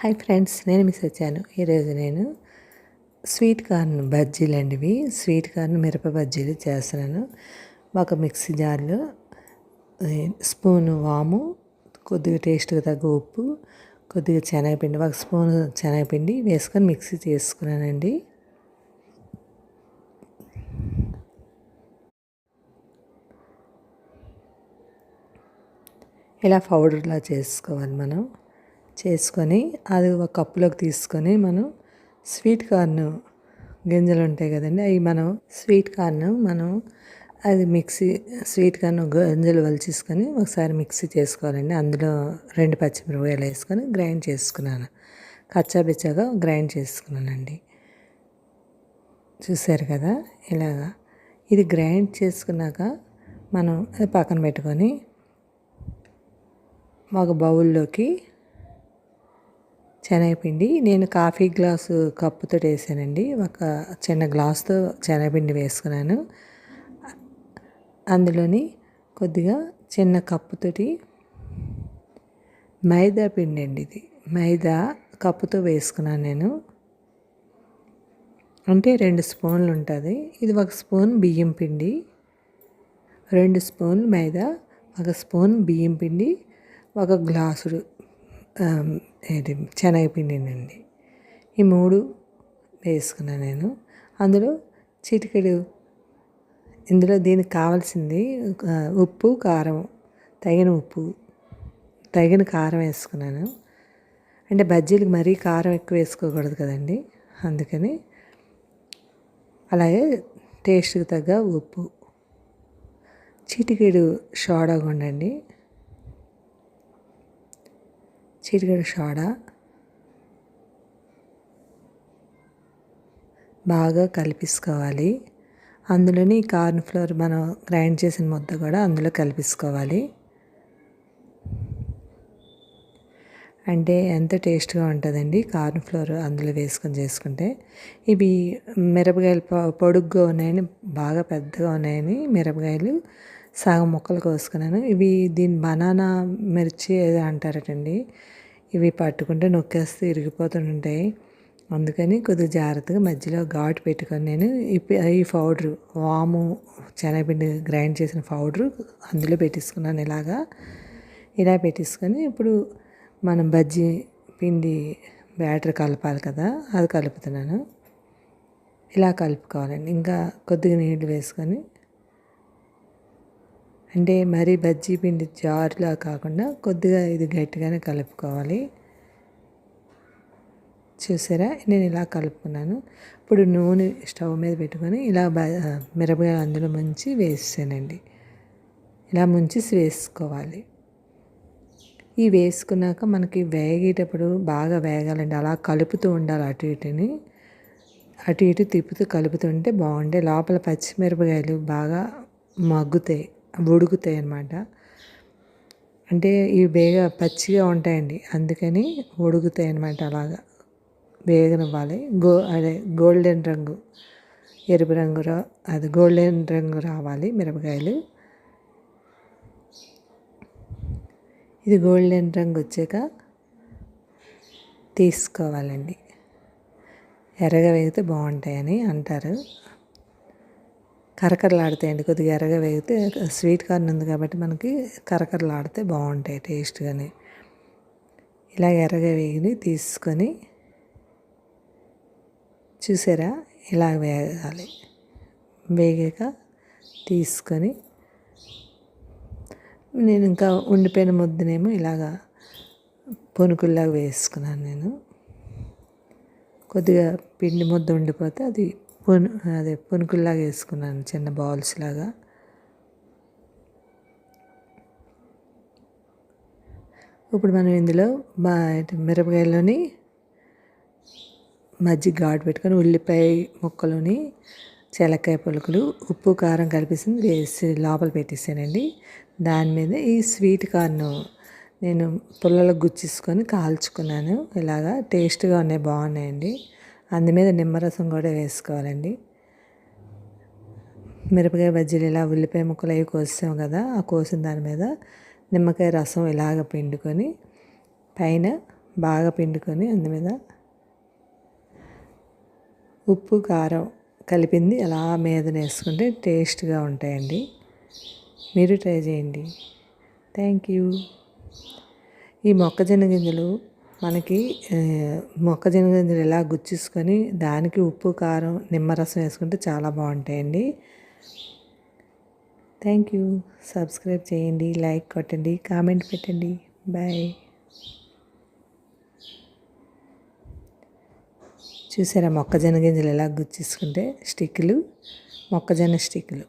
Hi friends నేను miss వచ్చాను ఈరోజు నేను స్వీట్ కార్న్ బజ్జీలు అండి ఇవి స్వీట్ కార్న్ మిరప బజ్జీలు చేస్తున్నాను. ఒక మిక్సీ జార్లో స్పూన్ వాము కొద్దిగా టేస్ట్గా తగ్గ ఉప్పు కొద్దిగా శనగపిండి ఒక స్పూన్ శనగపిండి వేసుకొని మిక్సీ చేసుకున్నానండి. ఇలా పౌడర్లా చేసుకోవాలి మనం. చేసుకొని అది ఒక కప్పులోకి తీసుకొని మనం స్వీట్ కార్న్ గింజలు ఉంటాయి కదండి అవి మనం స్వీట్ కార్న్ మనం అది మిక్సీ స్వీట్ కార్న్ గింజలు వలిచేసుకొని ఒకసారి మిక్సీ చేసుకోవాలండి. అందులో రెండు పచ్చిమిరపకాయలు వేసుకొని గ్రైండ్ చేసుకున్నాను. కచ్చాబిచ్చాగా గ్రైండ్ చేసుకున్నానండి. చూసారు కదా ఇలాగా ఇది గ్రైండ్ చేసుకున్నాక మనం అది పక్కన పెట్టుకొని ఒక బౌల్లోకి శనగపిండి నేను కాఫీ గ్లాసు కప్పుతో వేసానండి ఒక చిన్న గ్లాస్తో శనగపిండి వేసుకున్నాను. అందులోని కొద్దిగా చిన్న కప్పుతోటి మైదా పిండి అండి ఇది. మైదా కప్పుతో వేసుకున్నాను నేను. అంటే రెండు స్పూన్లు ఉంటుంది. ఇది ఒక స్పూన్ బియ్యం పిండి. రెండు స్పూన్లు మైదా. ఒక స్పూన్ బియ్యం పిండి. ఒక గ్లాసుడు ఇది శనగపిండినండి ఈ మూడు వేసుకున్నాను నేను. అందులో చిటికెడు ఇందులో దీనికి కావాల్సింది ఉప్పు కారం తగిన ఉప్పు తగిన కారం వేసుకున్నాను. అంటే బజ్జీలకు మరీ కారం ఎక్కువ వేసుకోకూడదు కదండి. అందుకని అలాగే టేస్ట్కి తగ్గ ఉప్పు. చిటికెడు సోడా కొండండి. చిటికెడు సోడా బాగా కలిపించుకోవాలి అందులోని కార్న్ ఫ్లోర్ మనం గ్రైండ్ చేసిన ముద్ద కూడా అందులో కలిపించుకోవాలి అంటే ఎంత టేస్ట్గా ఉంటుందండి కార్న్ ఫ్లోర్ అందులో వేసుకొని చేసుకుంటే. ఇవి మిరపకాయలు పొడుగ్గా ఉన్నాయని బాగా పెద్దగా ఉన్నాయని మిరపకాయలు సగం ముక్కలు కోసుకున్నాను. ఇవి దీని బనానా మిర్చి ఏదో అంటారటండి. ఇవి పట్టుకుంటే నొక్కేస్తే ఇరిగిపోతుంటాయి. అందుకని కొద్దిగా జాగ్రత్తగా మధ్యలో ఘాటు పెట్టుకొని నేను ఈ పౌడరు వాము శనగపిండి గ్రైండ్ చేసిన పౌడరు అందులో పెట్టేసుకున్నాను ఇలాగా. ఇలా పెట్టేసుకొని ఇప్పుడు మనం బజ్జీ పిండి బ్యాటర్ కలపాలి కదా అది కలుపుతున్నాను. ఇలా కలుపుకోవాలండి. ఇంకా కొద్దిగా నీళ్ళు వేసుకొని అంటే మరీ బజ్జీ పిండి జారులా కాకుండా కొద్దిగా ఇది గట్టిగానే కలుపుకోవాలి. చూసారా? నేను ఇలా కలుపుకున్నాను. ఇప్పుడు నూనె స్టవ్ మీద పెట్టుకొని ఇలా మిరపకాయలు అందులో ముంచి వేసానండి ఇలా ముంచి వేసుకోవాలి. ఈ వేసుకున్నాక మనకి వేగేటప్పుడు బాగా వేగాలండి. అలా కలుపుతూ ఉండాలి అటు ఇటుని. అటు ఇటు తిప్పుతూ కలుపుతుంటే బాగుండే. లోపల పచ్చిమిరపకాయలు బాగా మగ్గుతాయి. ఉడుకుతాయి అన్నమాట అంటే ఇవి బేగా పచ్చిగా ఉంటాయండి. అందుకని ఉడుకుతాయి అన్నమాట అలాగా వేగనివ్వాలి గో అదే గోల్డెన్ రంగు ఎరుపు రంగు అది గోల్డెన్ రంగు రావాలి మిరపకాయలు. ఇది గోల్డెన్ రంగు వచ్చాక తీసుకోవాలండి. ఎర్రగా వేగితే బాగుంటాయని అంటారు. కరకరలాడతాయండి కొద్దిగా ఎర్రగా వేగితే స్వీట్ కార్న్ ఉంది కాబట్టి మనకి కరకరలాడితే బాగుంటాయి టేస్ట్గానే. ఇలా ఎర్రగా వేగి తీసుకొని చూసారా? ఇలా వేగాలి. వేగాక తీసుకొని నేను ఇంకా ఉండిపోయిన ముద్దనేమో ఇలాగా పొనుకుల్లాగా వేసుకున్నాను నేను. కొద్దిగా పిండి ముద్ద ఉండిపోతే అది పును అదే పునుకుల్లాగా వేసుకున్నాను చిన్న బాల్స్ లాగా. ఇప్పుడు మనం ఇందులో మిరపకాయలోని మజ్జిగ ఘాటు పెట్టుకొని ఉల్లిపాయ ముక్కలోని చెలక్కాయ పులుకులు ఉప్పు కారం కలిపేసింది వేసి లోపల పెట్టేసానండి. దాని మీద ఈ స్వీట్ కార్న్ నేను పుల్లలో గుచ్చేసుకొని కాల్చుకున్నాను. ఇలాగా టేస్ట్గా ఉన్నాయి బాగున్నాయండి. మీద నిమ్మరసం కూడా వేసుకోవాలండి. మిరపకాయ బజ్జీలు ఇలా ఉల్లిపాయ ముక్కలు అవి కోసాం కదా ఆ కోసిన దాని మీద నిమ్మకాయ రసం ఇలాగ పిండుకొని పైన బాగా పిండుకొని అందు మీద ఉప్పు కారం కలిపింది అలా మీద వేసుకుంటే టేస్ట్గా ఉంటాయండి. మీరు ట్రై చేయండి. Thank you. ఈ మొక్కజొన్న గింజలు మనకి మొక్కజొన్న గింజలు ఎలా గుచ్చేసుకొని దానికి ఉప్పు కారం నిమ్మరసం వేసుకుంటే చాలా బాగుంటాయండి. థ్యాంక్ యూ సబ్స్క్రైబ్ చేయండి లైక్ కొట్టండి కామెంట్ పెట్టండి. బాయ్ చూసారా మొక్కజొన్న గింజలు ఎలా గుచ్చేసుకుంటే స్టిక్లు? మొక్కజొన్న స్టిక్లు.